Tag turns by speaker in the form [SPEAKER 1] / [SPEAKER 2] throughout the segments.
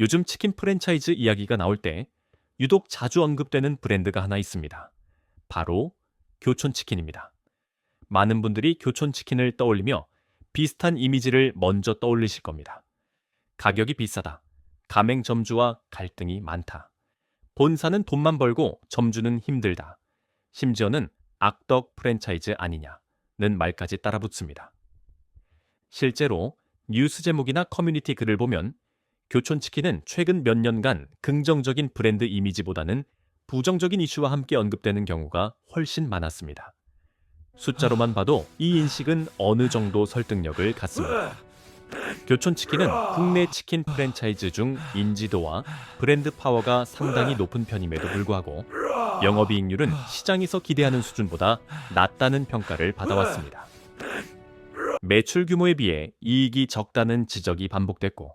[SPEAKER 1] 요즘 치킨 프랜차이즈 이야기가 나올 때 유독 자주 언급되는 브랜드가 하나 있습니다. 바로 교촌치킨입니다. 많은 분들이 교촌치킨을 떠올리며 비슷한 이미지를 먼저 떠올리실 겁니다. 가격이 비싸다. 가맹점주와 갈등이 많다. 본사는 돈만 벌고 점주는 힘들다. 심지어는 악덕 프랜차이즈 아니냐는 말까지 따라붙습니다. 실제로 뉴스 제목이나 커뮤니티 글을 보면 교촌치킨은 최근 몇 년간 긍정적인 브랜드 이미지보다는 부정적인 이슈와 함께 언급되는 경우가 훨씬 많았습니다. 숫자로만 봐도 이 인식은 어느 정도 설득력을 갖습니다. 교촌치킨은 국내 치킨 프랜차이즈 중 인지도와 브랜드 파워가 상당히 높은 편임에도 불구하고 영업이익률은 시장에서 기대하는 수준보다 낮다는 평가를 받아왔습니다. 매출 규모에 비해 이익이 적다는 지적이 반복됐고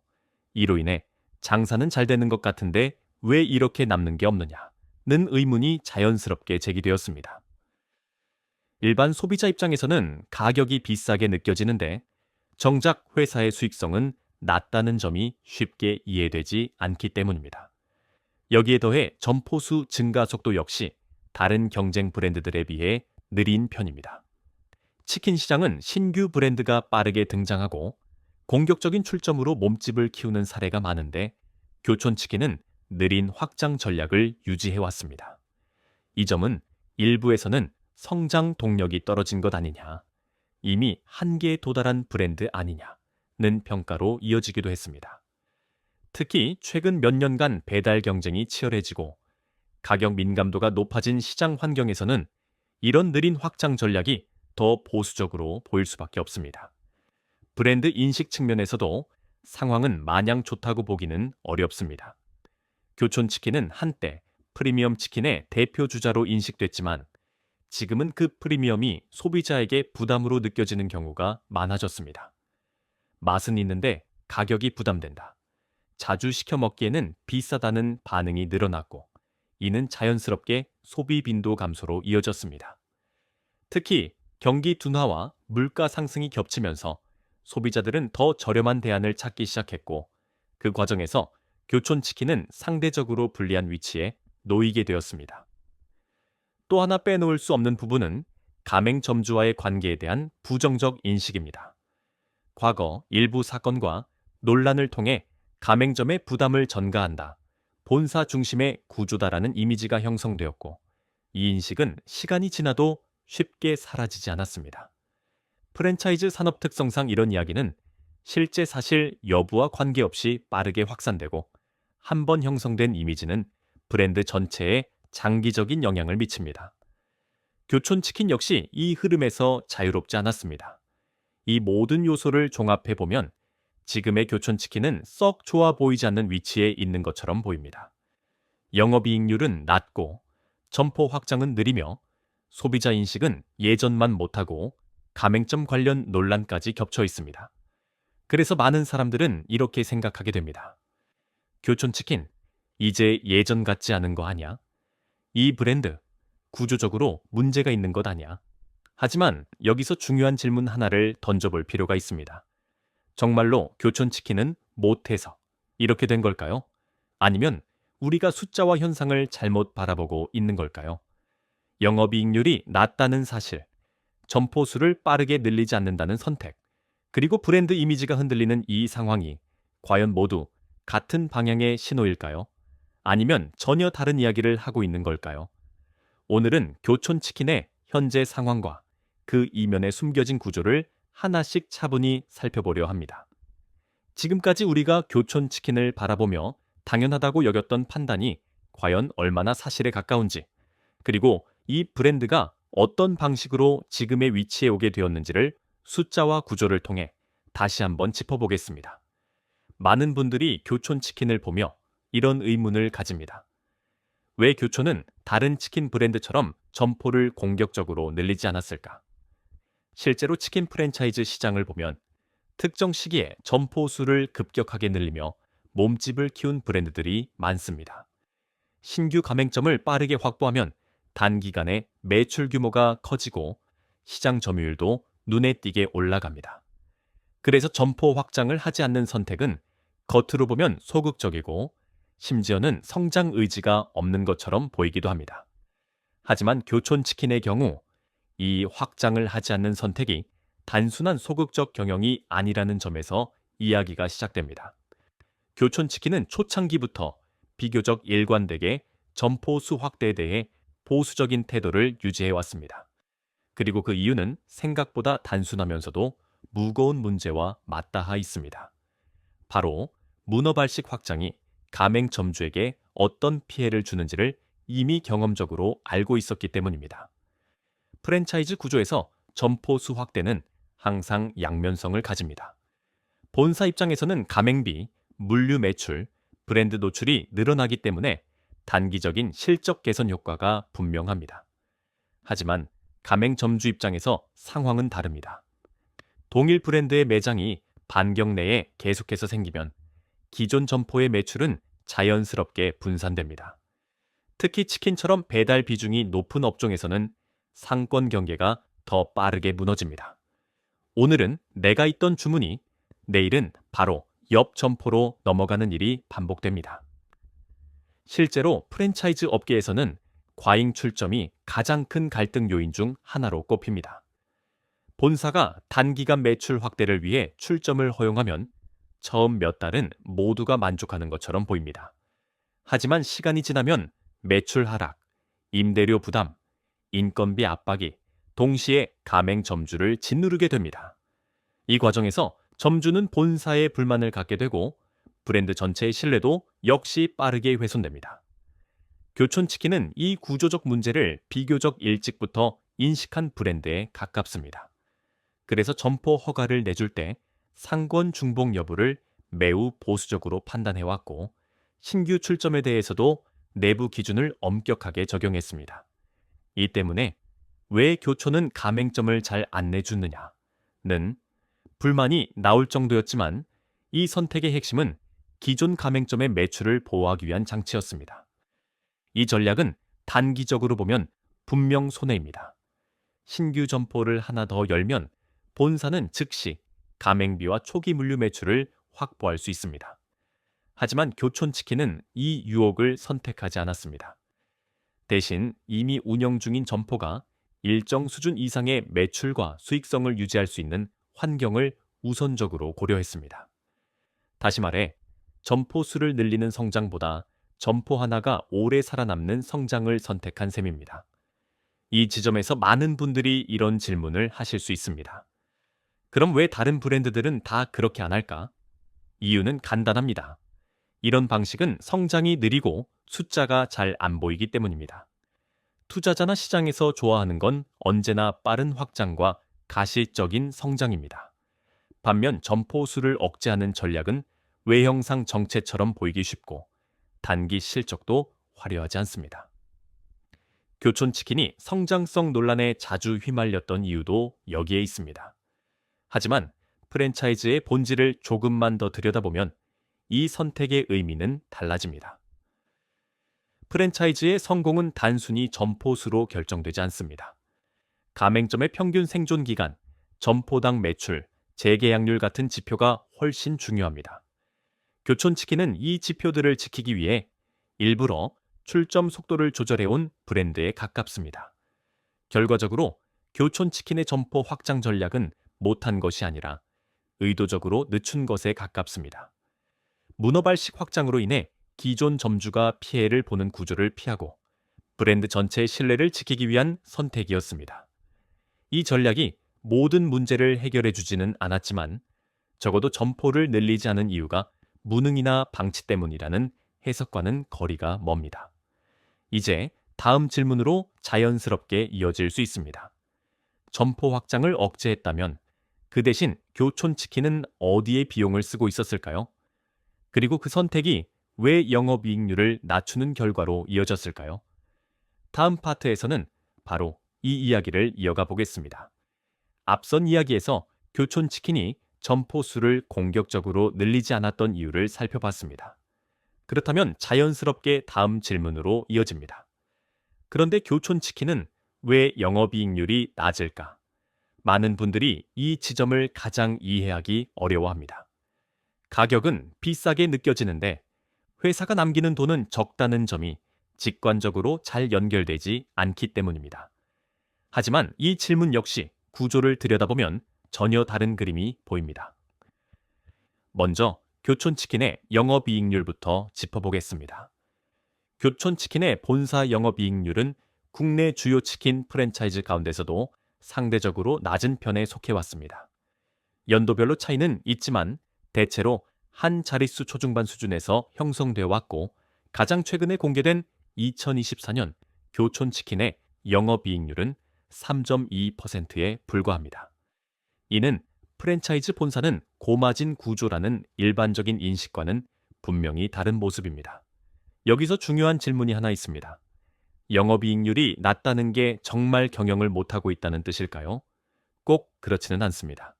[SPEAKER 1] 이로 인해 장사는 잘 되는 것 같은데 왜 이렇게 남는 게 없느냐는 의문이 자연스럽게 제기되었습니다. 일반 소비자 입장에서는 가격이 비싸게 느껴지는데 정작 회사의 수익성은 낮다는 점이 쉽게 이해되지 않기 때문입니다. 여기에 더해 점포수 증가 속도 역시 다른 경쟁 브랜드들에 비해 느린 편입니다. 치킨 시장은 신규 브랜드가 빠르게 등장하고 공격적인 출점으로 몸집을 키우는 사례가 많은데 교촌치킨은 느린 확장 전략을 유지해 왔습니다. 이 점은 일부에서는 성장 동력이 떨어진 것 아니냐, 이미 한계에 도달한 브랜드 아니냐는 평가로 이어지기도 했습니다. 특히 최근 몇 년간 배달 경쟁이 치열해지고 가격 민감도가 높아진 시장 환경에서는 이런 느린 확장 전략이 더 보수적으로 보일 수밖에 없습니다. 브랜드 인식 측면에서도 상황은 마냥 좋다고 보기는 어렵습니다. 교촌치킨은 한때 프리미엄 치킨의 대표 주자로 인식됐지만 지금은 그 프리미엄이 소비자에게 부담으로 느껴지는 경우가 많아졌습니다. 맛은 있는데 가격이 부담된다. 자주 시켜 먹기에는 비싸다는 반응이 늘어났고 이는 자연스럽게 소비 빈도 감소로 이어졌습니다. 특히 경기 둔화와 물가 상승이 겹치면서 소비자들은 더 저렴한 대안을 찾기 시작했고 그 과정에서 교촌치킨은 상대적으로 불리한 위치에 놓이게 되었습니다. 또 하나 빼놓을 수 없는 부분은 가맹점주와의 관계에 대한 부정적 인식입니다. 과거 일부 사건과 논란을 통해 가맹점의 부담을 전가한다. 본사 중심의 구조다라는 이미지가 형성되었고 이 인식은 시간이 지나도 쉽게 사라지지 않았습니다. 프랜차이즈 산업 특성상 이런 이야기는 실제 사실 여부와 관계없이 빠르게 확산되고 한 번 형성된 이미지는 브랜드 전체에 장기적인 영향을 미칩니다. 교촌치킨 역시 이 흐름에서 자유롭지 않았습니다. 이 모든 요소를 종합해 보면 지금의 교촌치킨은 썩 좋아 보이지 않는 위치에 있는 것처럼 보입니다. 영업이익률은 낮고 점포 확장은 느리며 소비자 인식은 예전만 못하고 가맹점 관련 논란까지 겹쳐 있습니다. 그래서 많은 사람들은 이렇게 생각하게 됩니다. 교촌 치킨, 이제 예전 같지 않은 거 아냐? 이 브랜드, 구조적으로 문제가 있는 것 아냐? 하지만 여기서 중요한 질문 하나를 던져볼 필요가 있습니다. 정말로 교촌 치킨은 못해서 이렇게 된 걸까요? 아니면 우리가 숫자와 현상을 잘못 바라보고 있는 걸까요? 영업이익률이 낮다는 사실, 점포수를 빠르게 늘리지 않는다는 선택, 그리고 브랜드 이미지가 흔들리는 이 상황이 과연 모두 같은 방향의 신호일까요? 아니면 전혀 다른 이야기를 하고 있는 걸까요? 오늘은 교촌치킨의 현재 상황과 그 이면에 숨겨진 구조를 하나씩 차분히 살펴보려 합니다. 지금까지 우리가 교촌치킨을 바라보며 당연하다고 여겼던 판단이 과연 얼마나 사실에 가까운지, 그리고 이 브랜드가 어떤 방식으로 지금의 위치에 오게 되었는지를 숫자와 구조를 통해 다시 한번 짚어보겠습니다. 많은 분들이 교촌 치킨을 보며 이런 의문을 가집니다. 왜 교촌은 다른 치킨 브랜드처럼 점포를 공격적으로 늘리지 않았을까? 실제로 치킨 프랜차이즈 시장을 보면 특정 시기에 점포 수를 급격하게 늘리며 몸집을 키운 브랜드들이 많습니다. 신규 가맹점을 빠르게 확보하면 단기간에 매출 규모가 커지고 시장 점유율도 눈에 띄게 올라갑니다. 그래서 점포 확장을 하지 않는 선택은 겉으로 보면 소극적이고 심지어는 성장 의지가 없는 것처럼 보이기도 합니다. 하지만 교촌치킨의 경우 이 확장을 하지 않는 선택이 단순한 소극적 경영이 아니라는 점에서 이야기가 시작됩니다. 교촌치킨은 초창기부터 비교적 일관되게 점포 수 확대에 대해 보수적인 태도를 유지해 왔습니다. 그리고 그 이유는 생각보다 단순하면서도 무거운 문제와 맞닿아 있습니다. 바로 문어 발식 확장이 가맹점주에게 어떤 피해를 주는지를 이미 경험적으로 알고 있었기 때문입니다. 프랜차이즈 구조에서 점포 수 확대는 항상 양면성을 가집니다. 본사 입장에서는 가맹비, 물류 매출, 브랜드 노출이 늘어나기 때문에 단기적인 실적 개선 효과가 분명합니다. 하지만 가맹점주 입장에서 상황은 다릅니다. 동일 브랜드의 매장이 반경 내에 계속해서 생기면 기존 점포의 매출은 자연스럽게 분산됩니다. 특히 치킨처럼 배달 비중이 높은 업종에서는 상권 경계가 더 빠르게 무너집니다. 오늘은 내가 있던 주문이 내일은 바로 옆 점포로 넘어가는 일이 반복됩니다. 실제로 프랜차이즈 업계에서는 과잉 출점이 가장 큰 갈등 요인 중 하나로 꼽힙니다. 본사가 단기간 매출 확대를 위해 출점을 허용하면 처음 몇 달은 모두가 만족하는 것처럼 보입니다. 하지만 시간이 지나면 매출 하락, 임대료 부담, 인건비 압박이 동시에 가맹 점주를 짓누르게 됩니다. 이 과정에서 점주는 본사에 불만을 갖게 되고 브랜드 전체의 신뢰도 역시 빠르게 훼손됩니다. 교촌치킨은 이 구조적 문제를 비교적 일찍부터 인식한 브랜드에 가깝습니다. 그래서 점포 허가를 내줄 때 상권 중복 여부를 매우 보수적으로 판단해왔고 신규 출점에 대해서도 내부 기준을 엄격하게 적용했습니다. 이 때문에 왜 교촌은 가맹점을 잘 안 내주느냐는 불만이 나올 정도였지만 이 선택의 핵심은 기존 가맹점의 매출을 보호하기 위한 장치였습니다. 이 전략은 단기적으로 보면 분명 손해입니다. 신규 점포를 하나 더 열면 본사는 즉시 가맹비와 초기 물류 매출을 확보할 수 있습니다. 하지만 교촌치킨은 이 유혹을 선택하지 않았습니다. 대신 이미 운영 중인 점포가 일정 수준 이상의 매출과 수익성을 유지할 수 있는 환경을 우선적으로 고려했습니다. 다시 말해, 점포 수를 늘리는 성장보다 점포 하나가 오래 살아남는 성장을 선택한 셈입니다. 이 지점에서 많은 분들이 이런 질문을 하실 수 있습니다. 그럼 왜 다른 브랜드들은 다 그렇게 안 할까? 이유는 간단합니다. 이런 방식은 성장이 느리고 숫자가 잘 안 보이기 때문입니다. 투자자나 시장에서 좋아하는 건 언제나 빠른 확장과 가시적인 성장입니다. 반면 점포 수를 억제하는 전략은 외형상 정체처럼 보이기 쉽고 단기 실적도 화려하지 않습니다. 교촌치킨이 성장성 논란에 자주 휘말렸던 이유도 여기에 있습니다. 하지만 프랜차이즈의 본질을 조금만 더 들여다보면 이 선택의 의미는 달라집니다. 프랜차이즈의 성공은 단순히 점포수로 결정되지 않습니다. 가맹점의 평균 생존 기간, 점포당 매출, 재계약률 같은 지표가 훨씬 중요합니다. 교촌치킨은 이 지표들을 지키기 위해 일부러 출점 속도를 조절해온 브랜드에 가깝습니다. 결과적으로 교촌치킨의 점포 확장 전략은 못한 것이 아니라 의도적으로 늦춘 것에 가깝습니다. 문어발식 확장으로 인해 기존 점주가 피해를 보는 구조를 피하고 브랜드 전체의 신뢰를 지키기 위한 선택이었습니다. 이 전략이 모든 문제를 해결해 주지는 않았지만 적어도 점포를 늘리지 않은 이유가 무능이나 방치 때문이라는 해석과는 거리가 멉니다. 이제 다음 질문으로 자연스럽게 이어질 수 있습니다. 점포 확장을 억제했다면 그 대신 교촌 치킨은 어디에 비용을 쓰고 있었을까요? 그리고 그 선택이 왜 영업이익률을 낮추는 결과로 이어졌을까요? 다음 파트에서는 바로 이 이야기를 이어가 보겠습니다. 앞선 이야기에서 교촌 치킨이 점포 수를 공격적으로 늘리지 않았던 이유를 살펴봤습니다. 그렇다면 자연스럽게 다음 질문으로 이어집니다. 그런데 교촌치킨은 왜 영업이익률이 낮을까? 많은 분들이 이 지점을 가장 이해하기 어려워합니다. 가격은 비싸게 느껴지는데 회사가 남기는 돈은 적다는 점이 직관적으로 잘 연결되지 않기 때문입니다. 하지만 이 질문 역시 구조를 들여다보면 전혀 다른 그림이 보입니다. 먼저 교촌치킨의 영업이익률부터 짚어보겠습니다. 교촌치킨의 본사 영업이익률은 국내 주요 치킨 프랜차이즈 가운데서도 상대적으로 낮은 편에 속해 왔습니다. 연도별로 차이는 있지만 대체로 한 자릿수 초중반 수준에서 형성되어 왔고 가장 최근에 공개된 2024년 교촌치킨의 영업이익률은 3.2%에 불과합니다. 이는 프랜차이즈 본사는 고마진 구조라는 일반적인 인식과는 분명히 다른 모습입니다. 여기서 중요한 질문이 하나 있습니다. 영업이익률이 낮다는 게 정말 경영을 못하고 있다는 뜻일까요? 꼭 그렇지는 않습니다.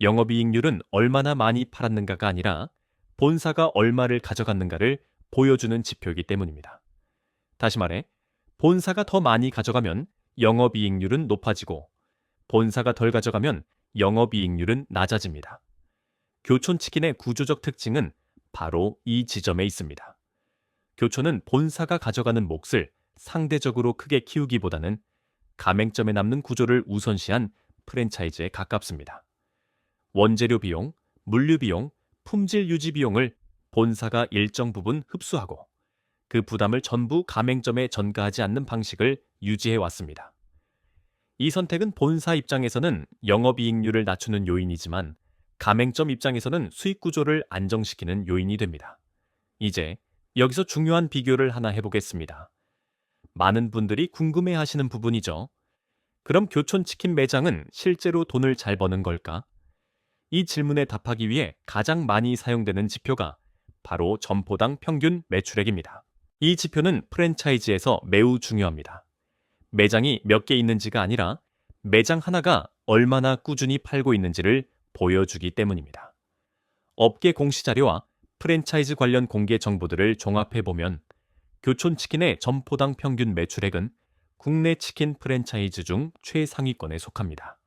[SPEAKER 1] 영업이익률은 얼마나 많이 팔았는가가 아니라 본사가 얼마를 가져갔는가를 보여주는 지표이기 때문입니다. 다시 말해, 본사가 더 많이 가져가면 영업이익률은 높아지고 본사가 덜 가져가면 영업이익률은 낮아집니다. 교촌치킨의 구조적 특징은 바로 이 지점에 있습니다. 교촌은 본사가 가져가는 몫을 상대적으로 크게 키우기보다는 가맹점에 남는 구조를 우선시한 프랜차이즈에 가깝습니다. 원재료 비용, 물류 비용, 품질 유지 비용을 본사가 일정 부분 흡수하고 그 부담을 전부 가맹점에 전가하지 않는 방식을 유지해 왔습니다. 이 선택은 본사 입장에서는 영업이익률을 낮추는 요인이지만 가맹점 입장에서는 수익 구조를 안정시키는 요인이 됩니다. 이제 여기서 중요한 비교를 하나 해보겠습니다. 많은 분들이 궁금해 하시는 부분이죠. 그럼 교촌치킨 매장은 실제로 돈을 잘 버는 걸까? 이 질문에 답하기 위해 가장 많이 사용되는 지표가 바로 점포당 평균 매출액입니다. 이 지표는 프랜차이즈에서 매우 중요합니다. 매장이 몇 개 있는지가 아니라 매장 하나가 얼마나 꾸준히 팔고 있는지를 보여주기 때문입니다. 업계 공시 자료와 프랜차이즈 관련 공개 정보들을 종합해 보면 교촌 치킨의 점포당 평균 매출액은 국내 치킨 프랜차이즈 중 최상위권에 속합니다.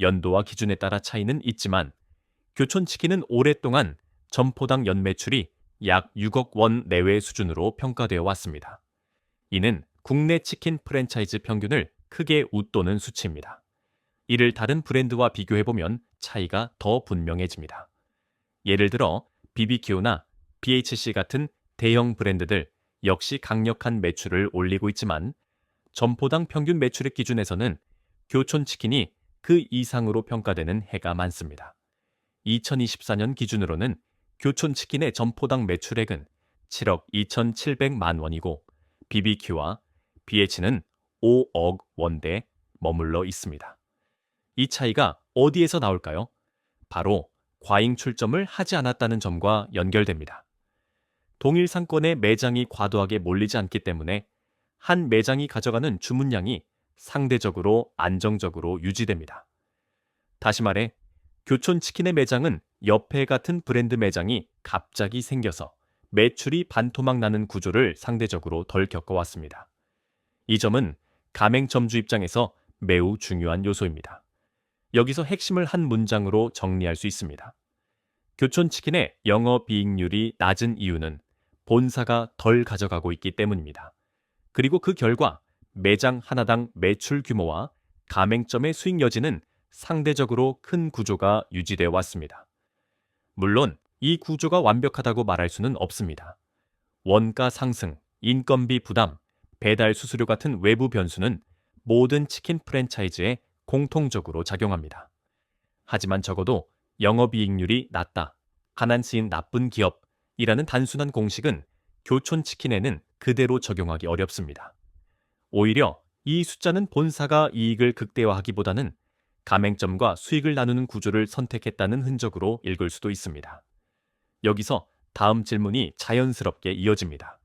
[SPEAKER 1] 연도와 기준에 따라 차이는 있지만 교촌 치킨은 오랫동안 점포당 연매출이 약 6억 원 내외 수준으로 평가되어 왔습니다. 이는 국내 치킨 프랜차이즈 평균을 크게 웃도는 수치입니다. 이를 다른 브랜드와 비교해보면 차이가 더 분명해집니다. 예를 들어 BBQ나 BHC 같은 대형 브랜드들 역시 강력한 매출을 올리고 있지만 점포당 평균 매출액 기준에서는 교촌 치킨이 그 이상으로 평가되는 해가 많습니다. 2024년 기준으로는 교촌 치킨의 점포당 매출액은 7억 2,700만 원이고 BBQ와 BH는 5억 원대 머물러 있습니다. 이 차이가 어디에서 나올까요? 바로 과잉 출점을 하지 않았다는 점과 연결됩니다. 동일 상권의 매장이 과도하게 몰리지 않기 때문에 한 매장이 가져가는 주문량이 상대적으로 안정적으로 유지됩니다. 다시 말해, 교촌치킨의 매장은 옆에 같은 브랜드 매장이 갑자기 생겨서 매출이 반토막 나는 구조를 상대적으로 덜 겪어왔습니다. 이 점은 가맹점주 입장에서 매우 중요한 요소입니다. 여기서 핵심을 한 문장으로 정리할 수 있습니다. 교촌치킨의 영업 이익률이 낮은 이유는 본사가 덜 가져가고 있기 때문입니다. 그리고 그 결과 매장 하나당 매출 규모와 가맹점의 수익 여지는 상대적으로 큰 구조가 유지되어 왔습니다. 물론 이 구조가 완벽하다고 말할 수는 없습니다. 원가 상승, 인건비 부담, 배달 수수료 같은 외부 변수는 모든 치킨 프랜차이즈에 공통적으로 작용합니다. 하지만 적어도 영업이익률이 낮다, 가난 쓰인 나쁜 기업이라는 단순한 공식은 교촌 치킨에는 그대로 적용하기 어렵습니다. 오히려 이 숫자는 본사가 이익을 극대화하기보다는 가맹점과 수익을 나누는 구조를 선택했다는 흔적으로 읽을 수도 있습니다. 여기서 다음 질문이 자연스럽게 이어집니다.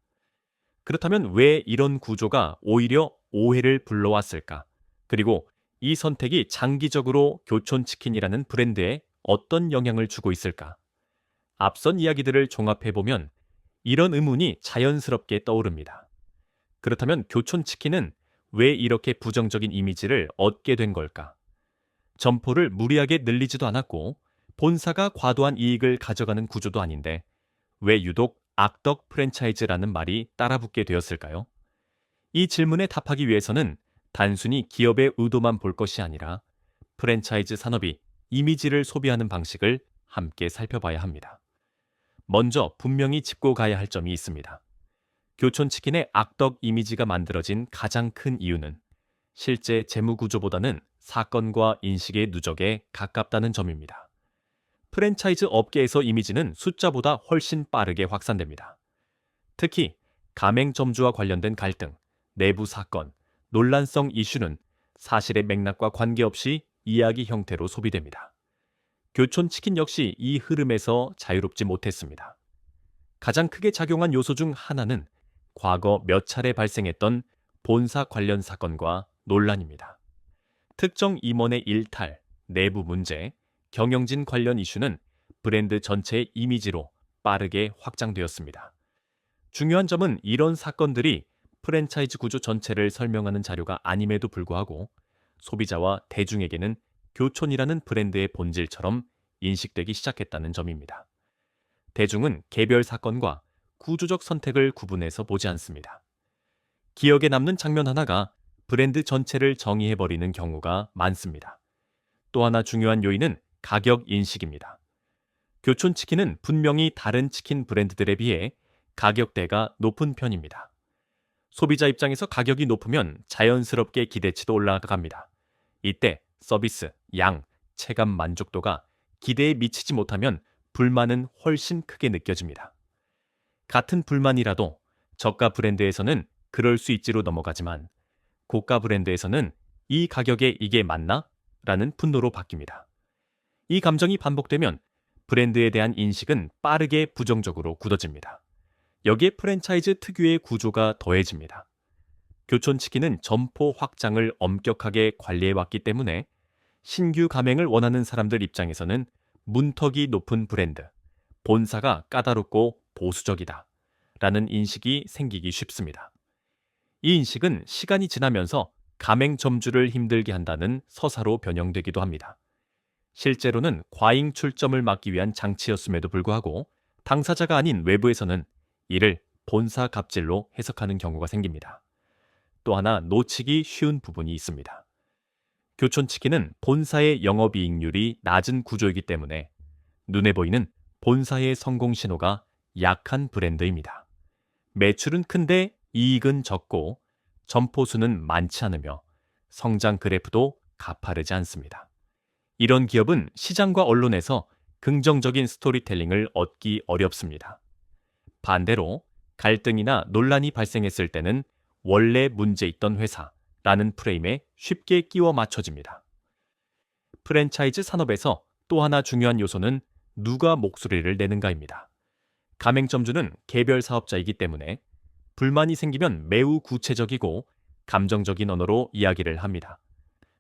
[SPEAKER 1] 그렇다면 왜 이런 구조가 오히려 오해를 불러왔을까? 그리고 이 선택이 장기적으로 교촌치킨이라는 브랜드에 어떤 영향을 주고 있을까? 앞선 이야기들을 종합해보면 이런 의문이 자연스럽게 떠오릅니다. 그렇다면 교촌치킨은 왜 이렇게 부정적인 이미지를 얻게 된 걸까? 점포를 무리하게 늘리지도 않았고 본사가 과도한 이익을 가져가는 구조도 아닌데 왜 유독 악덕 프랜차이즈라는 말이 따라붙게 되었을까요? 이 질문에 답하기 위해서는 단순히 기업의 의도만 볼 것이 아니라 프랜차이즈 산업이 이미지를 소비하는 방식을 함께 살펴봐야 합니다. 먼저 분명히 짚고 가야 할 점이 있습니다. 교촌치킨의 악덕 이미지가 만들어진 가장 큰 이유는 실제 재무 구조보다는 사건과 인식의 누적에 가깝다는 점입니다. 프랜차이즈 업계에서 이미지는 숫자보다 훨씬 빠르게 확산됩니다. 특히 가맹점주와 관련된 갈등, 내부 사건, 논란성 이슈는 사실의 맥락과 관계없이 이야기 형태로 소비됩니다. 교촌 치킨 역시 이 흐름에서 자유롭지 못했습니다. 가장 크게 작용한 요소 중 하나는 과거 몇 차례 발생했던 본사 관련 사건과 논란입니다. 특정 임원의 일탈, 내부 문제, 경영진 관련 이슈는 브랜드 전체의 이미지로 빠르게 확장되었습니다. 중요한 점은 이런 사건들이 프랜차이즈 구조 전체를 설명하는 자료가 아님에도 불구하고 소비자와 대중에게는 교촌이라는 브랜드의 본질처럼 인식되기 시작했다는 점입니다. 대중은 개별 사건과 구조적 선택을 구분해서 보지 않습니다. 기억에 남는 장면 하나가 브랜드 전체를 정의해버리는 경우가 많습니다. 또 하나 중요한 요인은 가격 인식입니다. 교촌 치킨은 분명히 다른 치킨 브랜드들에 비해 가격대가 높은 편입니다. 소비자 입장에서 가격이 높으면 자연스럽게 기대치도 올라갑니다. 이때 서비스, 양, 체감 만족도가 기대에 미치지 못하면 불만은 훨씬 크게 느껴집니다. 같은 불만이라도 저가 브랜드에서는 그럴 수 있지로 넘어가지만 고가 브랜드에서는 이 가격에 이게 맞나? 라는 분노로 바뀝니다. 이 감정이 반복되면 브랜드에 대한 인식은 빠르게 부정적으로 굳어집니다. 여기에 프랜차이즈 특유의 구조가 더해집니다. 교촌치킨은 점포 확장을 엄격하게 관리해왔기 때문에 신규 가맹을 원하는 사람들 입장에서는 문턱이 높은 브랜드, 본사가 까다롭고 보수적이다. 라는 인식이 생기기 쉽습니다. 이 인식은 시간이 지나면서 가맹 점주를 힘들게 한다는 서사로 변형되기도 합니다. 실제로는 과잉 출점을 막기 위한 장치였음에도 불구하고 당사자가 아닌 외부에서는 이를 본사 갑질로 해석하는 경우가 생깁니다. 또 하나 놓치기 쉬운 부분이 있습니다. 교촌치킨은 본사의 영업이익률이 낮은 구조이기 때문에 눈에 보이는 본사의 성공 신호가 약한 브랜드입니다. 매출은 큰데 이익은 적고 점포 수는 많지 않으며 성장 그래프도 가파르지 않습니다. 이런 기업은 시장과 언론에서 긍정적인 스토리텔링을 얻기 어렵습니다. 반대로 갈등이나 논란이 발생했을 때는 원래 문제 있던 회사라는 프레임에 쉽게 끼워 맞춰집니다. 프랜차이즈 산업에서 또 하나 중요한 요소는 누가 목소리를 내는가입니다. 가맹점주는 개별 사업자이기 때문에 불만이 생기면 매우 구체적이고 감정적인 언어로 이야기를 합니다.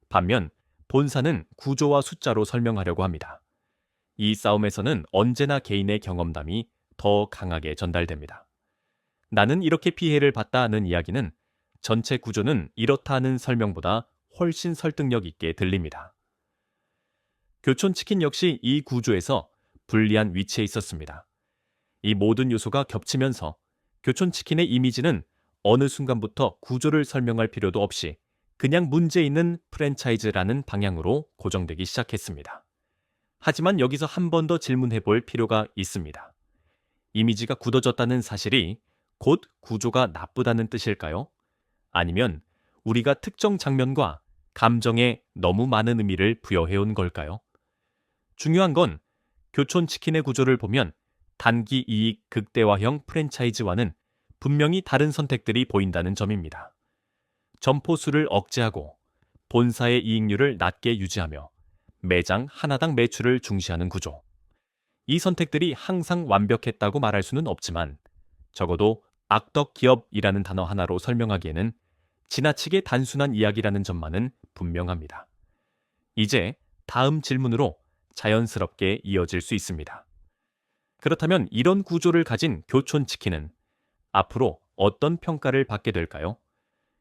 [SPEAKER 1] 반면 본사는 구조와 숫자로 설명하려고 합니다. 이 싸움에서는 언제나 개인의 경험담이 더 강하게 전달됩니다. 나는 이렇게 피해를 봤다 는 이야기는 전체 구조는 이렇다 는 설명보다 훨씬 설득력 있게 들립니다. 교촌치킨 역시 이 구조에서 불리한 위치에 있었습니다. 이 모든 요소가 겹치면서 교촌치킨의 이미지는 어느 순간부터 구조를 설명할 필요도 없이 그냥 문제 있는 프랜차이즈라는 방향으로 고정되기 시작했습니다. 하지만 여기서 한 번 더 질문해 볼 필요가 있습니다. 이미지가 굳어졌다는 사실이 곧 구조가 나쁘다는 뜻일까요? 아니면 우리가 특정 장면과 감정에 너무 많은 의미를 부여해온 걸까요? 중요한 건 교촌 치킨의 구조를 보면 단기 이익 극대화형 프랜차이즈와는 분명히 다른 선택들이 보인다는 점입니다. 점포 수를 억제하고 본사의 이익률을 낮게 유지하며 매장 하나당 매출을 중시하는 구조. 이 선택들이 항상 완벽했다고 말할 수는 없지만 적어도 악덕 기업이라는 단어 하나로 설명하기에는 지나치게 단순한 이야기라는 점만은 분명합니다. 이제 다음 질문으로 자연스럽게 이어질 수 있습니다. 그렇다면 이런 구조를 가진 교촌치킨은 앞으로 어떤 평가를 받게 될까요?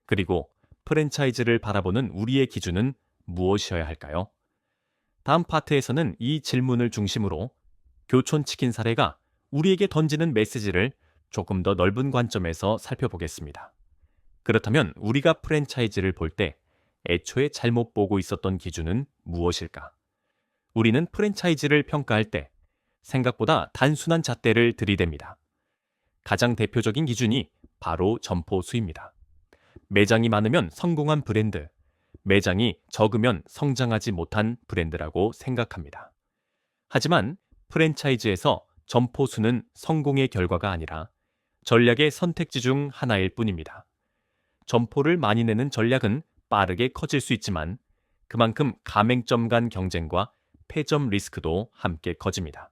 [SPEAKER 1] 그리고 프랜차이즈를 바라보는 우리의 기준은 무엇이어야 할까요? 다음 파트에서는 이 질문을 중심으로 교촌 치킨 사례가 우리에게 던지는 메시지를 조금 더 넓은 관점에서 살펴보겠습니다. 그렇다면 우리가 프랜차이즈를 볼 때 애초에 잘못 보고 있었던 기준은 무엇일까? 우리는 프랜차이즈를 평가할 때 생각보다 단순한 잣대를 들이댑니다. 가장 대표적인 기준이 바로 점포 수입니다. 매장이 많으면 성공한 브랜드, 매장이 적으면 성장하지 못한 브랜드라고 생각합니다. 하지만 프랜차이즈에서 점포 수는 성공의 결과가 아니라 전략의 선택지 중 하나일 뿐입니다. 점포를 많이 내는 전략은 빠르게 커질 수 있지만 그만큼 가맹점 간 경쟁과 폐점 리스크도 함께 커집니다.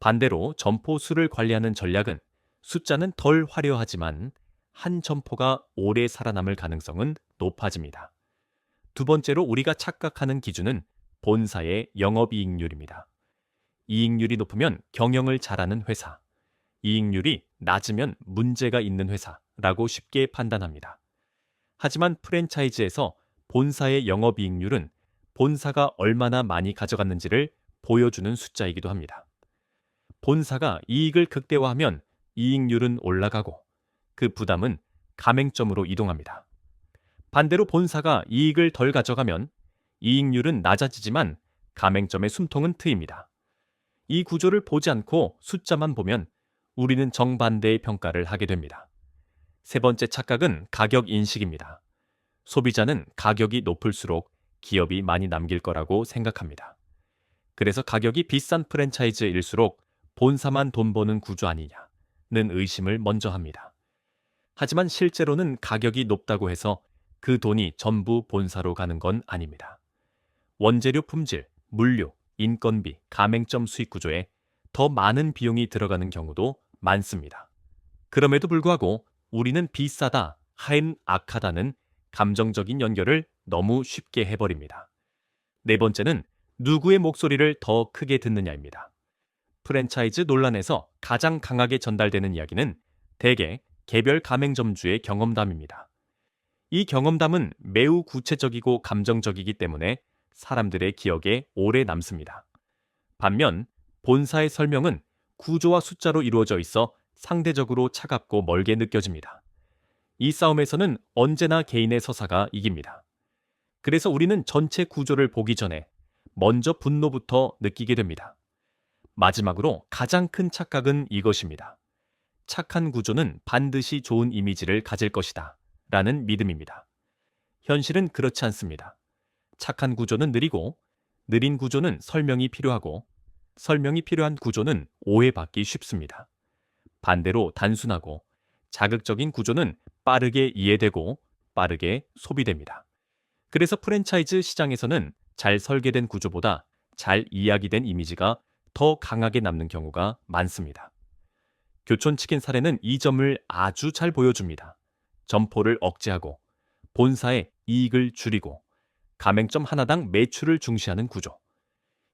[SPEAKER 1] 반대로 점포 수를 관리하는 전략은 숫자는 덜 화려하지만 한 점포가 오래 살아남을 가능성은 높아집니다. 두 번째로 우리가 착각하는 기준은 본사의 영업이익률입니다. 이익률이 높으면 경영을 잘하는 회사, 이익률이 낮으면 문제가 있는 회사라고 쉽게 판단합니다. 하지만 프랜차이즈에서 본사의 영업이익률은 본사가 얼마나 많이 가져갔는지를 보여주는 숫자이기도 합니다. 본사가 이익을 극대화하면 이익률은 올라가고 그 부담은 가맹점으로 이동합니다. 반대로 본사가 이익을 덜 가져가면 이익률은 낮아지지만 가맹점의 숨통은 트입니다. 이 구조를 보지 않고 숫자만 보면 우리는 정반대의 평가를 하게 됩니다. 세 번째 착각은 가격 인식입니다. 소비자는 가격이 높을수록 기업이 많이 남길 거라고 생각합니다. 그래서 가격이 비싼 프랜차이즈일수록 본사만 돈 버는 구조 아니냐는 의심을 먼저 합니다. 하지만 실제로는 가격이 높다고 해서 그 돈이 전부 본사로 가는 건 아닙니다. 원재료 품질, 물류, 인건비, 가맹점 수익 구조에 더 많은 비용이 들어가는 경우도 많습니다. 그럼에도 불구하고 우리는 비싸다, 하인 악하다는 감정적인 연결을 너무 쉽게 해버립니다. 네 번째는 누구의 목소리를 더 크게 듣느냐입니다. 프랜차이즈 논란에서 가장 강하게 전달되는 이야기는 대개 개별 가맹점주의 경험담입니다. 이 경험담은 매우 구체적이고 감정적이기 때문에 사람들의 기억에 오래 남습니다. 반면 본사의 설명은 구조와 숫자로 이루어져 있어 상대적으로 차갑고 멀게 느껴집니다. 이 싸움에서는 언제나 개인의 서사가 이깁니다. 그래서 우리는 전체 구조를 보기 전에 먼저 분노부터 느끼게 됩니다. 마지막으로 가장 큰 착각은 이것입니다. 착한 구조는 반드시 좋은 이미지를 가질 것이다. 라는 믿음입니다. 현실은 그렇지 않습니다. 착한 구조는 느리고, 느린 구조는 설명이 필요하고, 설명이 필요한 구조는 오해받기 쉽습니다. 반대로 단순하고 자극적인 구조는 빠르게 이해되고 빠르게 소비됩니다. 그래서 프랜차이즈 시장에서는 잘 설계된 구조보다 잘 이야기된 이미지가 더 강하게 남는 경우가 많습니다. 교촌치킨 사례는 이 점을 아주 잘 보여줍니다. 점포를 억제하고 본사의 이익을 줄이고 가맹점 하나당 매출을 중시하는 구조.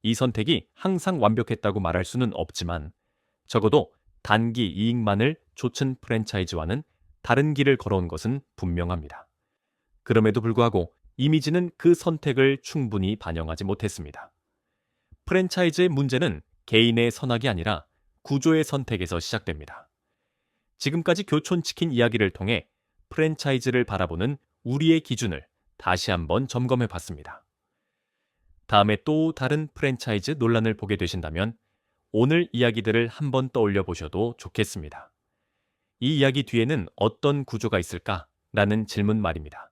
[SPEAKER 1] 이 선택이 항상 완벽했다고 말할 수는 없지만 적어도 단기 이익만을 좇은 프랜차이즈와는 다른 길을 걸어온 것은 분명합니다. 그럼에도 불구하고 이미지는 그 선택을 충분히 반영하지 못했습니다. 프랜차이즈의 문제는 개인의 선악이 아니라 구조의 선택에서 시작됩니다. 지금까지 교촌치킨 이야기를 통해 프랜차이즈를 바라보는 우리의 기준을 다시 한번 점검해 봤습니다. 다음에 또 다른 프랜차이즈 논란을 보게 되신다면 오늘 이야기들을 한번 떠올려 보셔도 좋겠습니다. 이 이야기 뒤에는 어떤 구조가 있을까? 라는 질문 말입니다.